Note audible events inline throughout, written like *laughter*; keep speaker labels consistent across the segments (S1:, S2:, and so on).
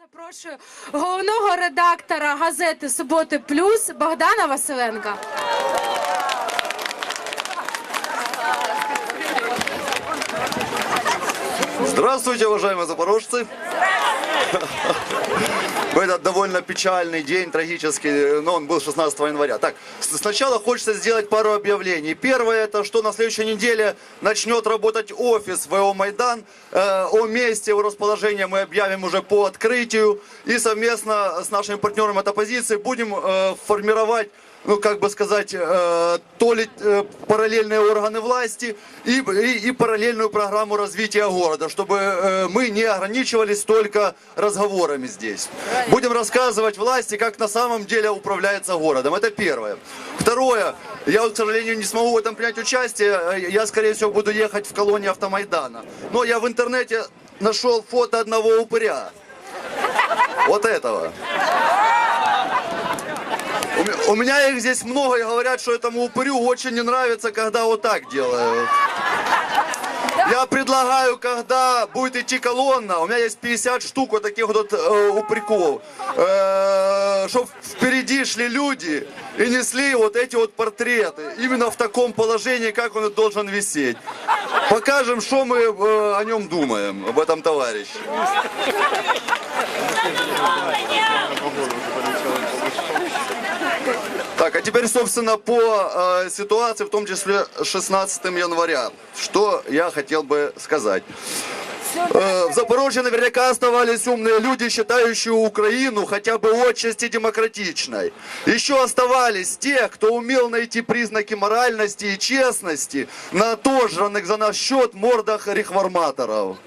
S1: Запрошую головного редактора газети Суботи Плюс Богдана Василенка.
S2: Здравствуйте, уважаемые запорожцы. В *laughs* этот довольно печальный день, трагический, но он был 16 января. Так, сначала хочется сделать пару объявлений. Первое, это что на следующей неделе начнет работать офис ВО Майдан. Э, о месте, о расположении мы объявим уже по открытию. И совместно с нашими партнерами от оппозиции будем э, формировать ну, как бы сказать, э, то ли э, параллельные органы власти и, и, и параллельную программу развития города, чтобы э, мы не ограничивались только разговорами здесь. Будем рассказывать власти, как на самом деле управляется городом. Это первое. Второе. Я, к сожалению, не смогу в этом принять участие. Э, Я, скорее всего, буду ехать в колонии автомайдана. Но я в интернете нашел фото одного упыря. Вот этого. У ме- У меня их здесь много и говорят, что этому упырю очень не нравится, когда вот так делают. Я предлагаю, когда будет идти колонна, у меня есть 50 штук вот таких вот э, упреков, чтобы впереди шли люди и несли вот эти вот портреты, именно в таком положении, как он должен висеть. Покажем, что мы э, о нем думаем, об этом товарище. Так, а теперь, собственно, по э, ситуации, в том числе 16 января. Что я хотел бы сказать. Э, в Запорожье наверняка оставались умные люди, считающие Украину хотя бы отчасти демократичной. Еще оставались те, кто умел найти признаки моральности и честности на отожранных за наш счет мордах реформаторов.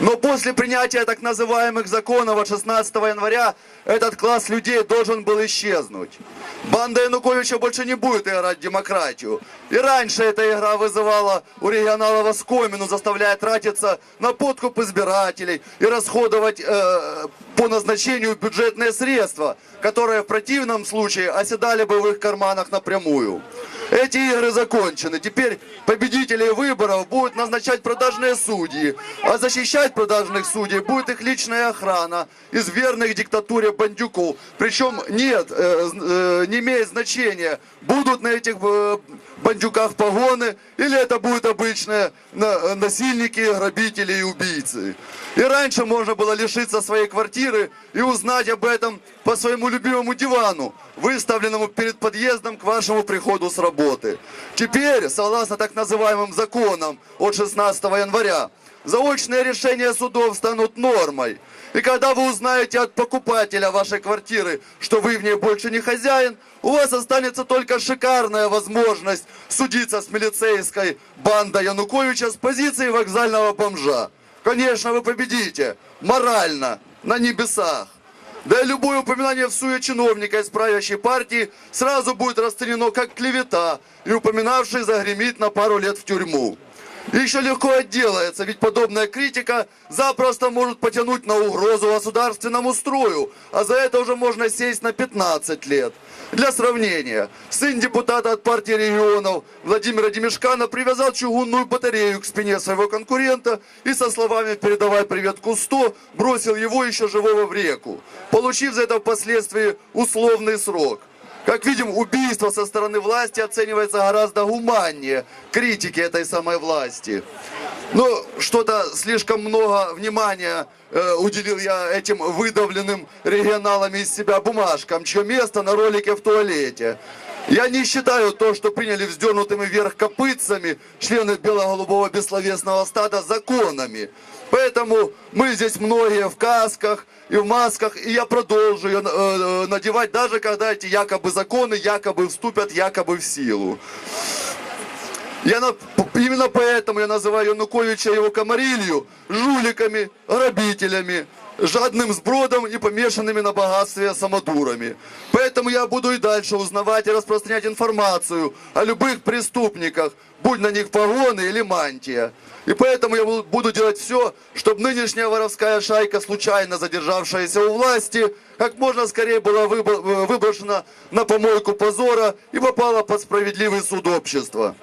S2: Но после принятия так называемых законов от 16 января этот класс людей должен был исчезнуть. Банда Януковича больше не будет играть демократию. И раньше эта игра вызывала у регионалов оскомину, заставляя тратиться на подкуп избирателей и расходовать э, по назначению бюджетные средства, которые в противном случае оседали бы в их карманах напрямую. Эти игры закончены. Теперь победителей выборов будут назначать продажные судьи, а защищать продажных судей будет их личная охрана из верных диктатуре бандюков. Причем нет, э, э, не имеет значения, будут на этих э, бандюках погоны или это будут обычные на- насильники, грабители и убийцы. И раньше можно было лишиться своей квартиры и узнать об этом по своему любимому дивану, выставленному перед подъездом к вашему приходу с работы. Теперь, согласно так называемым законам от 16 января, заочные решения судов станут нормой. И когда вы узнаете от покупателя вашей квартиры, что вы в ней больше не хозяин, у вас останется только шикарная возможность судиться с милицейской бандой Януковича с позиции вокзального бомжа. Конечно, вы победите. Морально. На небесах. Да и любое упоминание в суе чиновника из правящей партии сразу будет расценено как клевета, и упоминавший загремит на пару лет в тюрьму. Еще легко отделается, ведь подобная критика запросто может потянуть на угрозу государственному строю, а за это уже можно сесть на 15 лет. Для сравнения, сын депутата от партии регионов Владимира Демешкана привязал чугунную батарею к спине своего конкурента и со словами «передавай привет Кусто» бросил его еще живого в реку, получив за это впоследствии условный срок. Как видим, убийство со стороны власти оценивается гораздо гуманнее критики этой самой власти. Но что-то слишком много внимания э, уделил я этим выдавленным регионалами из себя бумажкам, чье место на ролике в туалете. Я не считаю то, что приняли вздернутыми вверх копытцами члены бело-голубого бессловесного стада законами. Поэтому мы здесь многие в касках и в масках, и я продолжу ее э, надевать, даже когда эти якобы законы якобы вступят якобы в силу. Я на- именно поэтому я называю Януковича и его комарилью жуликами, грабителями, жадным сбродом и помешанными на богатстве самодурами. Поэтому я буду и дальше узнавать и распространять информацию о любых преступниках, будь на них погоны или мантия. И поэтому я бу- буду делать все, чтобы нынешняя воровская шайка, случайно задержавшаяся у власти, как можно скорее была э, выброшена на помойку позора и попала под справедливый суд общества.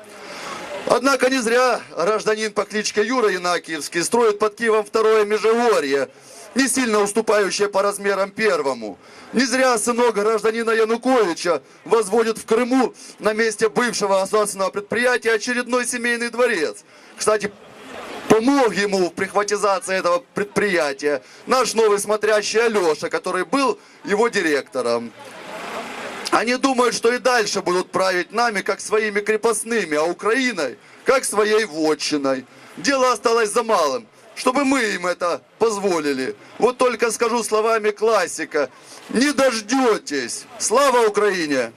S2: Однако не зря гражданин по кличке Юра Янакиевский строит под Киевом второе Межегорье не сильно уступающее по размерам первому. Не зря сынок гражданина Януковича возводит в Крыму на месте бывшего государственного предприятия очередной семейный дворец. Кстати, помог ему в прихватизации этого предприятия наш новый смотрящий Алеша, который был его директором. Они думают, что и дальше будут править нами, как своими крепостными, а Украиной, как своей вотчиной. Дело осталось за малым, чтобы мы им это позволили. Вот только скажу словами классика, не дождетесь. Слава Украине!